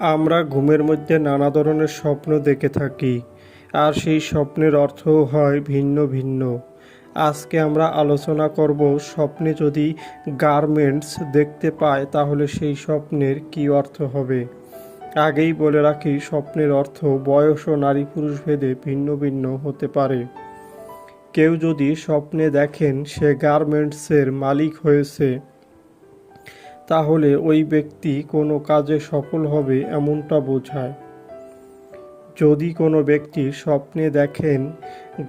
আমরা ঘুমের মধ্যে নানা ধরনের স্বপ্ন দেখে থাকি, আর সেই স্বপ্নের অর্থও হয় ভিন্ন ভিন্ন। আজকে আমরা আলোচনা করব স্বপ্নে যদি গার্মেন্টস দেখতে পায়, তাহলে সেই স্বপ্নের কী অর্থ হবে? আগেই বলে রাখি, স্বপ্নের অর্থ বয়স ও নারী পুরুষ ভেদে ভিন্ন ভিন্ন হতে পারে। কেউ যদি স্বপ্নে দেখেন সে গার্মেন্টসের মালিক হয়েছে তাহলে ওই ব্যক্তি কোনো কাজে সফল হবে এমনটা বোঝায়। যদি কোনো ব্যক্তি স্বপ্নে দেখেন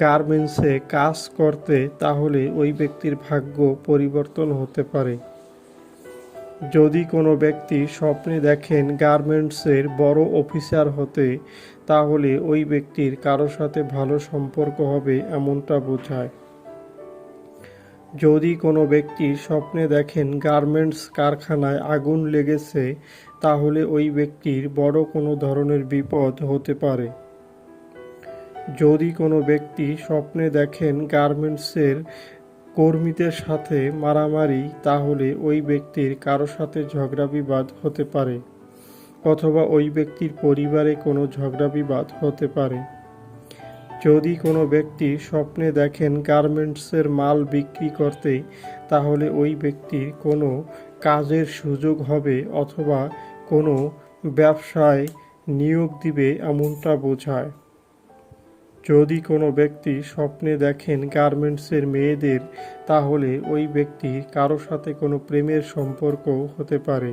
গার্মেন্টসে কাজ করতে, তাহলে ওই ব্যক্তির ভাগ্য পরিবর্তন হতে পারে। যদি কোনো ব্যক্তি স্বপ্নে দেখেন গার্মেন্টসের বড় অফিসার হতে, তাহলে ওই ব্যক্তির কারও সাথে ভালো সম্পর্ক হবে এমনটা বোঝায়। যদি কোনো ব্যক্তি স্বপ্নে দেখেন গার্মেন্টস কারখানায় আগুন লেগেছে, তাহলে ওই ব্যক্তির বড় কোনো ধরনের বিপদ হতে পারে। যদি কোনো ব্যক্তি স্বপ্নে দেখেন গার্মেন্টসের কর্মীদের সাথে মারামারি, তাহলে ওই ব্যক্তির কারও সাথে ঝগড়া বিবাদ হতে পারে, অথবা ওই ব্যক্তির পরিবারে কোনো ঝগড়া বিবাদ হতে পারে। যদি কোনো ব্যক্তি স্বপ্নে দেখেন গার্মেন্টসের মাল বিক্রি করতে, তাহলে ওই ব্যক্তির কোনো কাজের সুযোগ হবে অথবা কোনো ব্যবসায় নিয়োগ দিবে এমনটা বোঝায়। যদি কোনো ব্যক্তি স্বপ্নে দেখেন গার্মেন্টসের মেয়েদের, তাহলে ওই ব্যক্তি কারও সাথে কোনো প্রেমের সম্পর্ক হতে পারে।